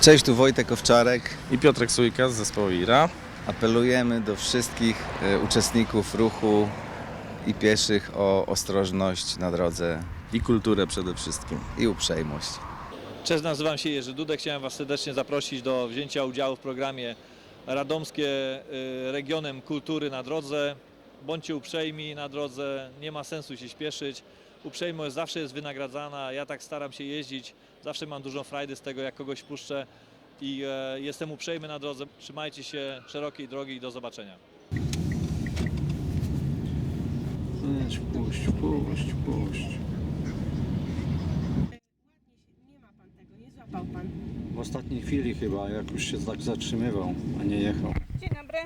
Cześć, tu Wojtek Owczarek. i Piotrek Sójka z zespołu IRA. Apelujemy do wszystkich e, uczestników ruchu i pieszych o ostrożność na drodze I kulturę przede wszystkim. i uprzejmość. Cześć, nazywam się Jerzy Dudek. Chciałem Was serdecznie zaprosić do wzięcia udziału w programie Radomskie y, Regionem Kultury na drodze. Bądźcie uprzejmi na drodze, nie ma sensu się śpieszyć. Uprzejmość zawsze jest wynagradzana. Ja tak staram się jeździć. Zawsze mam dużą frajdę z tego, jak kogoś puszczę i e, jestem uprzejmy na drodze. Trzymajcie się szerokiej drogi i do zobaczenia. Puść, puść, puść, puść. Nie ma pan tego, nie złapał pan. W ostatniej chwili chyba, jak już się tak zatrzymywał, a nie jechał. Dzień dobry.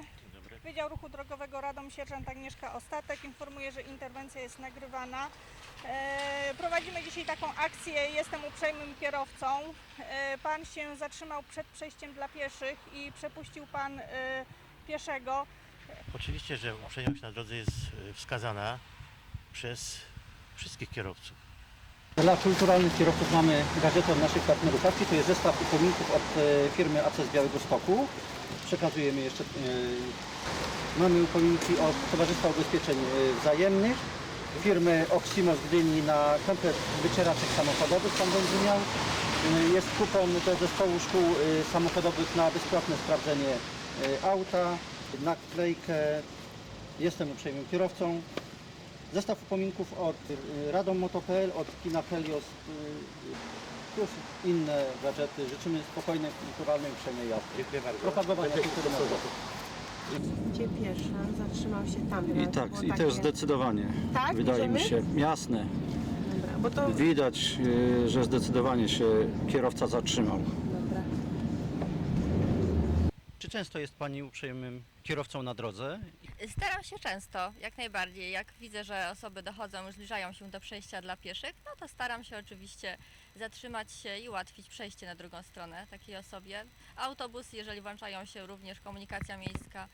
Wydział Ruchu Drogowego Radom Sierżant Agnieszka Ostatek informuje, że interwencja jest nagrywana. E, prowadzimy dzisiaj taką akcję Jestem uprzejmym kierowcą. E, pan się zatrzymał przed przejściem dla pieszych i przepuścił pan e, pieszego. Oczywiście, że uprzejmość na drodze jest wskazana przez wszystkich kierowców. Dla kulturalnych kierowców mamy gazetę od naszych partnerów akcji. To jest zestaw upominków od firmy AC z Białego Stoku. Przekazujemy jeszcze. E, mamy upominki od Towarzystwa Ubezpieczeń e, Wzajemnych, firmy Oximo z Gdyni na komplet wycieraczek samochodowych pan będzie miał. E, jest kupon do zespołu szkół samochodowych na bezpłatne sprawdzenie auta, naklejkę. Jestem uprzejmym kierowcą. Zestaw upominków od Radom Moto.pl, od Kina Helios, plus inne gadżety. Życzymy spokojnej, kulturalnej, uprzejmej jazdy. Dziękuję bardzo. Propagowania kultury. Gdzie pierwsza? Zatrzymał się tam. I tak, było i takie- też zdecydowanie. Tak? Wydaje mi się, jasne. Dobra, bo to... Widać, y, że zdecydowanie się kierowca zatrzymał. Czy często jest Pani uprzejmym kierowcą na drodze? Staram się często, jak najbardziej. Jak widzę, że osoby dochodzą, zbliżają się do przejścia dla pieszych, no to staram się oczywiście zatrzymać się i ułatwić przejście na drugą stronę takiej osobie. Autobus, jeżeli włączają się również komunikacja miejska,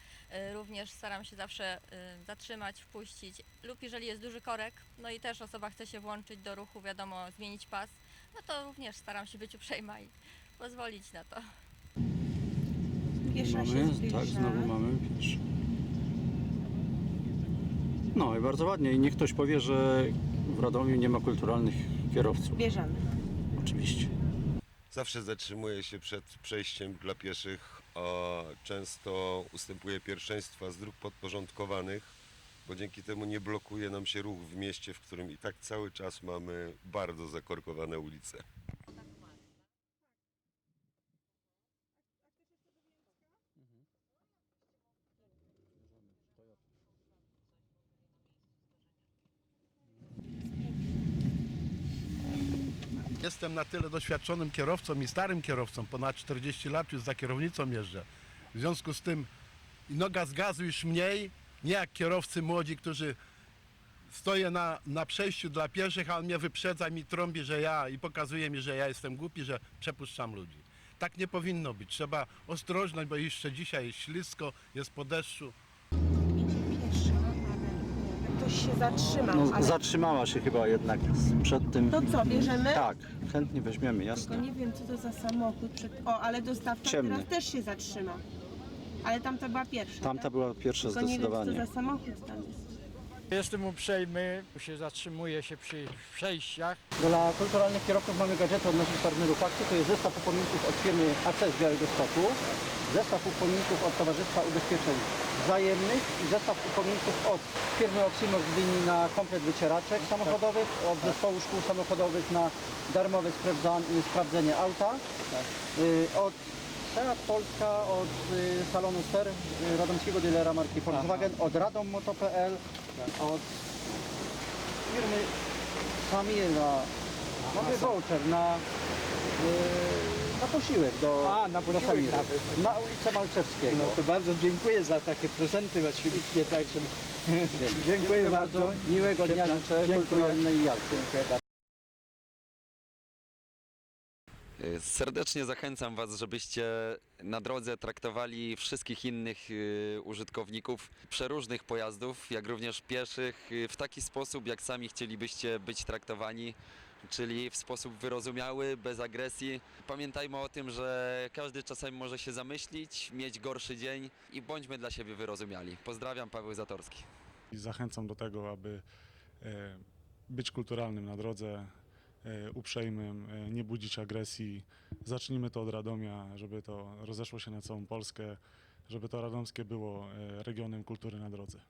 y, również staram się zawsze y, zatrzymać, wpuścić. Lub jeżeli jest duży korek, no i też osoba chce się włączyć do ruchu, wiadomo, zmienić pas, no to również staram się być uprzejma i pozwolić na to. Piesza się tak, znowu mamy pierwszy. No i bardzo ładnie. I niech ktoś powie, że w Radomiu nie ma kulturalnych kierowców. Bierzemy. Oczywiście. Zawsze zatrzymuję się przed przejściem dla pieszych, a często ustępuję pierwszeństwa z dróg podporządkowanych, bo dzięki temu nie blokuje nam się ruch w mieście, w którym i tak cały czas mamy bardzo zakorkowane ulice. Jestem na tyle doświadczonym kierowcą i starym kierowcą, ponad 40 lat już za kierownicą jeżdżę. W związku z tym noga z gazu już mniej, nie jak kierowcy młodzi, którzy stoję na, na przejściu dla pieszych, a on mnie wyprzedza i mi trąbi, że ja i pokazuje mi, że ja jestem głupi, że przepuszczam ludzi. Tak nie powinno być. Trzeba ostrożność, bo jeszcze dzisiaj jest ślisko, jest po deszczu. Ktoś się zatrzymał. No, ale... zatrzymała się chyba jednak przed tym. To co, bierzemy? Tak, chętnie weźmiemy, Tylko jasne. nie wiem, co to za samochód. Przed... O, ale dostawca Ciemny. teraz też się zatrzymał. Ale tamta była pierwsza. Tamta tak? była pierwsza Tylko nie wiem, co to zdecydowanie. za samochód tam jest. Jestem uprzejmy, się zatrzymuję się przy przejściach. Dla kulturalnych kierowców mamy gadżety od naszych partnerów akcji. To jest zestaw upominków od firmy AC z Białego Stoku, zestaw upominków od Towarzystwa Ubezpieczeń Wzajemnych i zestaw upominków od firmy Oximo z Gdyni na komplet wycieraczek samochodowych, od zespołu szkół samochodowych na darmowe sprawdza- sprawdzenie auta, y, od Seat Polska, od y, salonu Ster, y, radomskiego dealera marki Volkswagen, od radommoto.pl, od firmy Samira. Mamy voucher na, y, na posiłek do, A, na do posiłek nawet. Na ulicę Malczewskiego. No to bardzo dziękuję za takie prezenty oczywiście, także Dziękuję bardzo. Miłego dnia życzę kulturalnej jazdy. Y, Serdecznie zachęcam Was, żebyście na drodze traktowali wszystkich innych y, użytkowników przeróżnych pojazdów, jak również pieszych, y, w taki sposób, jak sami chcielibyście być traktowani, czyli w sposób wyrozumiały, bez agresji. Pamiętajmy o tym, że każdy czasami może się zamyślić, mieć gorszy dzień i bądźmy dla siebie wyrozumiali. Pozdrawiam, Paweł Zatorski. Zachęcam do tego, aby e, być kulturalnym na drodze, uprzejmym, e, nie budzić agresji. Zacznijmy to od Radomia, żeby to rozeszło się na całą Polskę, żeby to radomskie było e, regionem kultury na drodze.